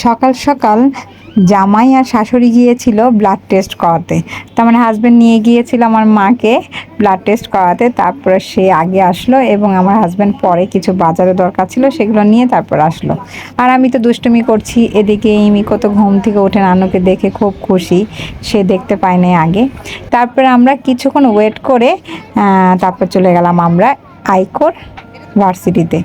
সকাল সকাল জামাই আর শাশুড়ি গিয়েছিল ব্লাড টেস্ট করাতে। তার মানে হাজব্যান্ড নিয়ে গিয়েছিল আমার মাকে ব্লাড টেস্ট করাতে, তারপরে সে আগে আসলো এবং আমার হাজব্যান্ড পরে কিছু বাজারে দরকার ছিল সেগুলো নিয়ে তারপর আসলো। আর আমি তো দুষ্টুমি করছি, এদিকে ইমিকো তো ঘুম থেকে উঠে নানুকে দেখে খুব খুশি, সে দেখতে পায় নাই আগে। তারপরে আমরা কিছুক্ষণ ওয়েট করে তারপর চলে গেলাম আমরা আইকোর ভার্সিটিতে।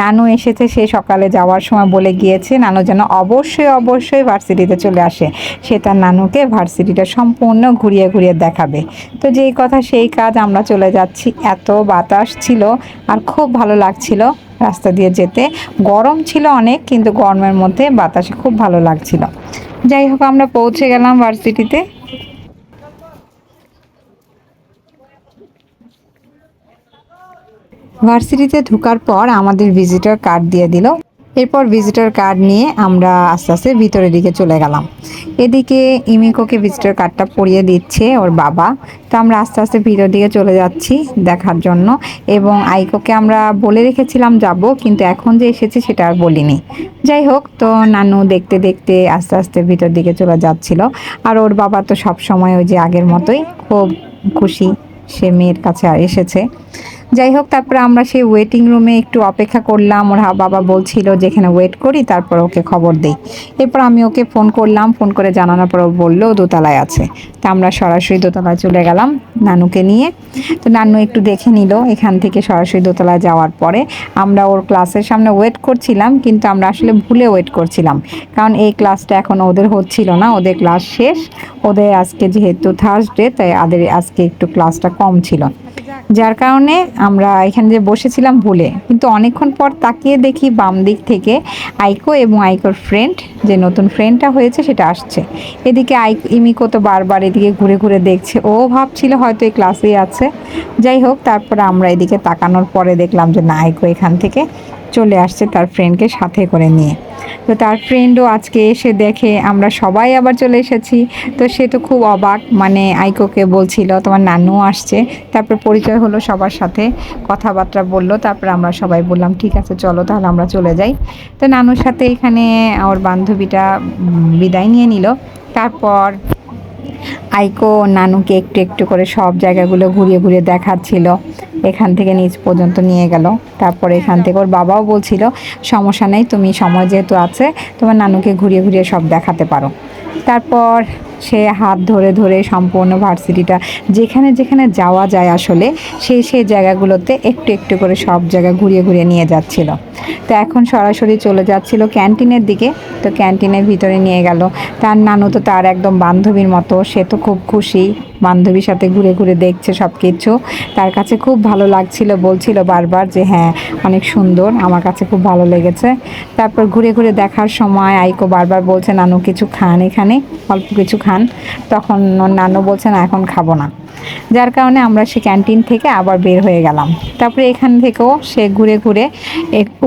নানু এসেছে, সে সকালে যাওয়ার সময় বলে গিয়েছে, নানু যেন অবশ্যই অবশ্যই ভার্সিটিতে চলে আসে। সে তার নানুকে ভার্সিটিটা সম্পূর্ণ ঘুরিয়ে ঘুরিয়ে দেখাবে। তো যেই কথা সেই কাজ আমরা চলে যাচ্ছি। এত বাতাস ছিল আর খুব ভালো লাগছিল রাস্তা দিয়ে যেতে। গরম ছিল অনেক, কিন্তু গরমের মধ্যে বাতাসে খুব ভালো লাগছিল। যাই হোক, আমরা পৌঁছে গেলাম ভার্সিটিতে। ভার্সিটিতে ঢোকার পর আমাদের ভিজিটর কার্ড দিয়ে দিল। এরপর ভিজিটর কার্ড নিয়ে আমরা আস্তে আস্তে ভিতরের দিকে চলে গেলাম। এদিকে ইমিকোকে ভিজিটর কার্ডটা পরিয়ে দিচ্ছে ওর বাবা। তো আমরা আস্তে আস্তে ভিতর দিকে চলে যাচ্ছি দেখার জন্য। এবং আইকোকে আমরা বলে রেখেছিলাম যাব, কিন্তু এখন যে এসেছি সেটা আর বলিনি। যাই হোক, তো নানু দেখতে দেখতে আস্তে আস্তে ভিতর দিকে চলে যাচ্ছিল। আর ওর বাবা তো সব সময় ওই যে আগের মতোই খুব খুশি। সে মেয়ের কাছে এসেছে। যাই হোক তারপরে আমরা সেই ওয়েটিং রুমে একটু অপেক্ষা করলাম। ওর বাবা বলছিল যে, এখানে ওয়েট করি, তারপর ওকে খবর দেই। এরপর আমি ওকে ফোন করলাম ফোন করে জানানোর পর ও বলল, দোতলায় আছে। তা আমরা সরাসরি দোতলায় চলে গেলাম নানুকে নিয়ে। তো নানু একটু দেখে নিল, এখান থেকে সরাসরি দোতলায় যাওয়ার পরে। আমরা ওর ক্লাসের সামনে ওয়েট করছিলাম, কিন্তু আমরা আসলে ভুলে ওয়েট করছিলাম। কারণ এই ক্লাসটা এখন ওদের হচ্ছিল না, ওদের ক্লাস শেষ। ওদের আজকে যেহেতু থার্সডে তাই ওদের আজকে একটু ক্লাসটা কম ছিল। যার কারণে আমরা এখানে যে বসেছিলাম ভুলে কিন্তু অনেকক্ষণ পর তাকিয়ে দেখি বাম দিক থেকে আইকো এবং আইকোর ফ্রেন্ড যে নতুন ফ্রেন্ডটা হয়েছে সেটা আসছে। এদিকে আই ইমিকো তো বারবার এদিকে ঘুরে ঘুরে দেখছে। ও ভাবছিল হয়তো এই ক্লাসেই আছে। যাই হোক, তারপরে আমরা এদিকে তাকানোর পরে দেখলাম যে না, আইকো এখান থেকে চলে আসছে তার ফ্রেন্ডকে সাথে করে নিয়ে। তো তার ফ্রেন্ডও আজকে এসে দেখে, আমরা সবাই আবার চলে এসেছি। তো সে তো খুব অবাক মানে আইকোকে বলছিল, তোমার নানু আসছে। তারপর পরিচয় হলো সবার সাথে, কথাবার্তা বলল, তারপর আমরা সবাই বললাম, ঠিক আছে, চলো তাহলে আমরা চলে যাই। তো নানুর সাথে এখানে ওর বান্ধবীটা বিদায় নিয়ে নিল। তারপর আইকো নানুকে একটু একটু করে সব জায়গাগুলো ঘুরিয়ে ঘুরিয়ে দেখাচ্ছিল। এখান থেকে নিচ পর্যন্ত নিয়ে গেল। তারপরে এখান থেকে ওর বাবাও বলছিল, সমস্যা নেই, তুমি সময় যেহেতু আছে, তোমার নানুকে ঘুরিয়ে ঘুরিয়ে সব দেখাতে পারো। তারপর সে হাত ধরে ধরে সম্পূর্ণ ভার্সিটিটা যেখানে যেখানে যাওয়া যায় আসলে, সেই সেই জায়গাগুলোতে একটু একটু করে সব জায়গা ঘুরিয়ে ঘুরিয়ে নিয়ে যাচ্ছিল। তো এখন সরাসরি চলে যাচ্ছিল ক্যান্টিনের দিকে। তো ক্যান্টিনের ভিতরে নিয়ে গেল। তার নানু তো তার একদম বান্ধবীর মতো। সে তো খুব খুশি। বান্ধবীর সাথে ঘুরে ঘুরে দেখছে সব কিছু তার কাছে খুব ভালো লাগছিল। বলছিল বারবার যে হ্যাঁ অনেক সুন্দর। আমার কাছে খুব ভালো লেগেছে। তারপর ঘুরে ঘুরে দেখার সময় আইকো বারবার বলছে, নানু, কিছু খান এখানে? অল্প কিছু খান। তখন ওর নানু বলছে না এখন খাব না। যার কারণে আমরা সে ক্যান্টিন থেকে আবার বের হয়ে গেলাম। তারপরে এখান থেকেও সে ঘুরে ঘুরে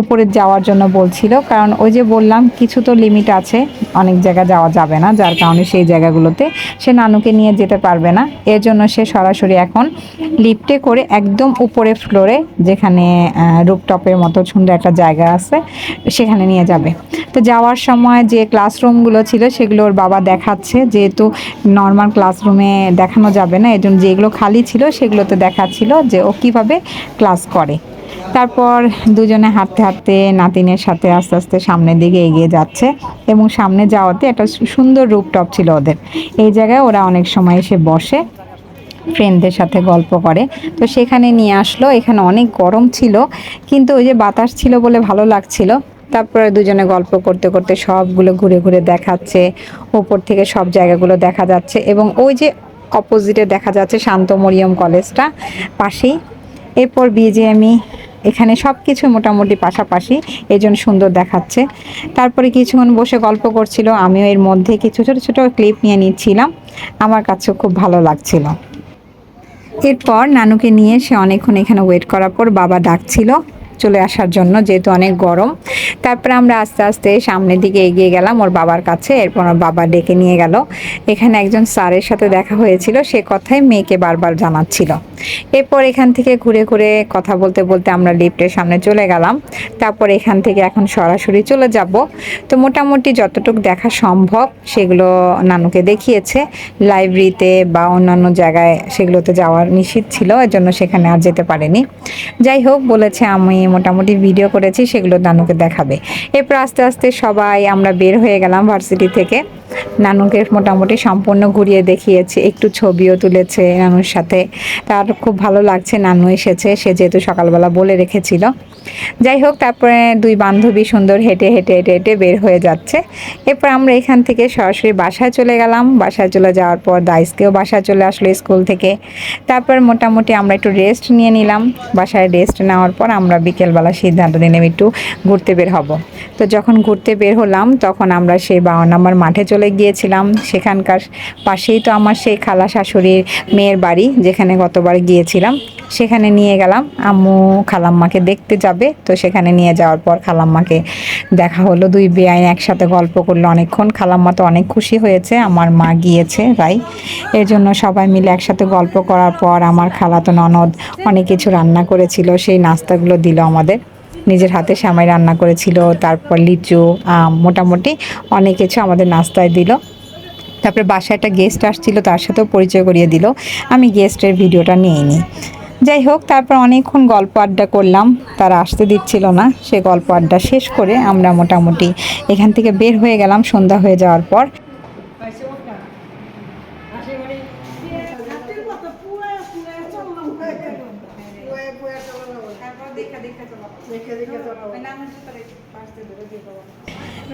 উপরে যাওয়ার জন্য বলছিল, কারণ ওই যে বললাম কিছু তো লিমিট আছে, অনেক জায়গা যাওয়া যাবে না, যার কারণে সেই জায়গাগুলোতে সে নানুকে নিয়ে যেতে পারবে না। এর জন্য সে সরাসরি এখন লিফটে করে একদম উপরে ফ্লোরে যেখানে রুপটপের মতো সুন্দর একটা জায়গা আছে, সেখানে নিয়ে যাবে। তো যাওয়ার সময় যে ক্লাসরুমগুলো ছিল, সেগুলো ওর বাবা দেখাচ্ছে, যেহেতু নর্মাল ক্লাসরুমে দেখানো যাবে না এই জন্য যেগুলো খালি ছিল সেগুলোতে দেখাচ্ছিল যে ও কীভাবে ক্লাস করে। তারপর দুজনে হাঁটতে হাঁটতে নাতিনের সাথে আস্তে আস্তে সামনের দিকে এগিয়ে যাচ্ছে এবং সামনে যাওয়াতে একটা সুন্দর রূপটপ ছিল ওদের। এই জায়গায় ওরা অনেক সময় এসে বসে ফ্রেন্ডদের সাথে গল্প করে। তো সেখানে নিয়ে আসলো, এখানে অনেক গরম ছিল, কিন্তু ওই যে বাতাস ছিল বলে ভালো লাগছিল। তারপরে দুজনে গল্প করতে করতে সবগুলো ঘুরে ঘুরে দেখাচ্ছে, ওপর থেকে সব জায়গাগুলো দেখা যাচ্ছে এবং ওই যে অপোজিটে দেখা যাচ্ছে শান্ত মরিয়ম কলেজটা পাশেই। এরপর বিজিএমই, এখানে সব কিছু মোটামুটি পাশাপাশি এই জন্য সুন্দর দেখাচ্ছে। তারপরে কিছুক্ষণ বসে গল্প করছিল, আমিও এর মধ্যে কিছু ছোটো ছোটো ক্লিপ নিয়ে নিচ্ছিলাম। আমার কাছেও খুব ভালো লাগছিল। এরপর নানুকে নিয়ে সে অনেকক্ষণ এখানে ওয়েট করার পর বাবা ডাকছিল চলে আসার জন্য, যেহেতু অনেক গরম। তারপরে আমরা আস্তে আস্তে সামনের দিকে এগিয়ে গেলাম ওর বাবার কাছে, এরপর ওর বাবা ডেকে নিয়ে গেল। এখানে একজন স্যারের সাথে দেখা হয়েছিল, সে কথাই মেয়েকে বারবার জানাচ্ছিল। এরপর এখান থেকে ঘুরে ঘুরে কথা বলতে বলতে আমরা লিফটের সামনে চলে গেলাম। তারপর এখান থেকে এখন সরাসরি চলে যাব। তো মোটামুটি যতটুকু দেখা সম্ভব, সেগুলো নানুকে দেখিয়েছে। লাইব্রেরিতে বা অন্যান্য জায়গায় সেগুলোতে যাওয়ার নিষিদ্ধ ছিল এর জন্য সেখানে আর যেতে পারেনি। যাই হোক, বলেছে আমি মোটামুটি ভিডিও করেছি, সেগুলো নানুকে দেখাবে। এরপর আস্তে আস্তে সবাই আমরা বের হয়ে গেলাম ভার্সিটি থেকে। নানুকে মোটামুটি সম্পূর্ণ ঘুরিয়ে দেখিয়েছে, একটু ছবিও তুলেছে নানুর সাথে। তার খুব ভালো লাগছে, নানু এসেছে, সে যেহেতু সকালবেলা বলে রেখেছিল। যাই হোক, তারপরে দুই বান্ধবী সুন্দর হেঁটে হেঁটে হেঁটে হেঁটে বের হয়ে যাচ্ছে। এরপর আমরা এখান থেকে সরাসরি বাসায় চলে গেলাম। বাসায় চলে যাওয়ার পর দাইসকেও বাসায় চলে আসলো স্কুল থেকে। তারপর মোটামুটি আমরা একটু রেস্ট নিয়ে নিলাম। বাসায় রেস্ট নেওয়ার পর আমরা বিকেলবেলা সিদ্ধান্ত নিলাম একটু ঘুরতে বের হব। তো যখন ঘুরতে বের হলাম, তখন আমরা সেই বাউন নাম্বার মাঠে চলে গিয়েছিলাম। সেখানকার পাশেই তো আমার সেই খালা শাশুড়ির মেয়ের বাড়ি, যেখানে গতবার গিয়েছিলাম। সেখানে নিয়ে গেলাম। আম্মু খালাম্মাকে দেখতে যাবে। তো সেখানে নিয়ে যাওয়ার পর খালাম্মাকে দেখা হলো। দুই বেআইন একসাথে গল্প করল অনেকক্ষণ। খালাম্মা তো অনেক খুশি হয়েছে। আমার মা গিয়েছে, তাই। এর জন্য সবাই মিলে একসাথে গল্প করার পর আমার খালাতো ননদ অনেক কিছু রান্না করেছিল। সেই নাস্তাগুলো দিল আমাদের। নিজের হাতে সামাই রান্না করেছিল, তারপর লিচু, আম, মোটামুটি অনেক কিছু আমাদের নাস্তায় দিল। তারপরে বাসায় একটা গেস্ট আসছিল, তার সাথেও পরিচয় করিয়ে দিল। আমি গেস্টের ভিডিওটা নিয়ে নিই। যাই হোক, তারপর অনেকক্ষণ গল্প আড্ডা করলাম। তারা আসতে দিচ্ছিল না। সে গল্প আড্ডা শেষ করে আমরা মোটামুটি এখান থেকে বের হয়ে গেলাম সন্ধ্যা হয়ে যাওয়ার পর।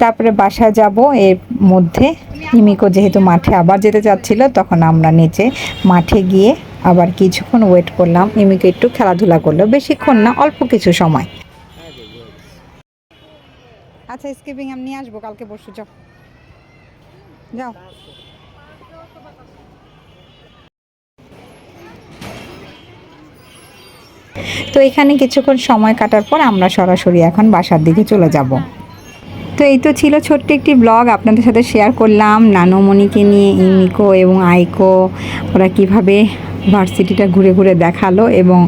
তারপরে বাসায় যাব এর মধ্যে। ইমিকো যেহেতু মাঠে আবার যেতে চাচ্ছিল, তখন আমরা নিচে মাঠে গিয়ে আবার কিছুক্ষণ ওয়েট করলাম। ইমিকো একটু খেলাধুলা করল। বেশিক্ষণ না, অল্প কিছু সময়। আচ্ছা স্কিপিং আমি নিয়ে আসব কালকে পরশু, যাও। যাও। তো এখানে কিছুক্ষণ সময় কাটার পর আমরা সরাসরি এখন বাসার দিকে চলে যাব। তো এই তো ছিল ছোট্ট একটি ব্লগ আপনাদের সাথে শেয়ার করলাম নানুমণিকে নিয়ে, ইমিকো এবং আইকো। ওরা কীভাবে ভার্সিটিটা ঘুরে ঘুরে দেখাল এবং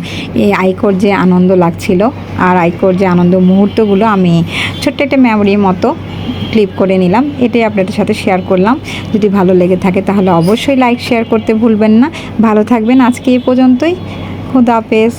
এই আইকোর যে আনন্দ লাগছিল আর আইকোর যে আনন্দ মুহূর্তগুলো আমি ছোট্ট একটা মেমোরির মতো ক্লিপ করে নিলাম। এটাই আপনাদের সাথে শেয়ার করলাম। যদি ভালো লেগে থাকে তাহলে অবশ্যই লাইক শেয়ার করতে ভুলবেন না। ভালো থাকবেন আজকে এই পর্যন্তই। খুদা হাফেজ।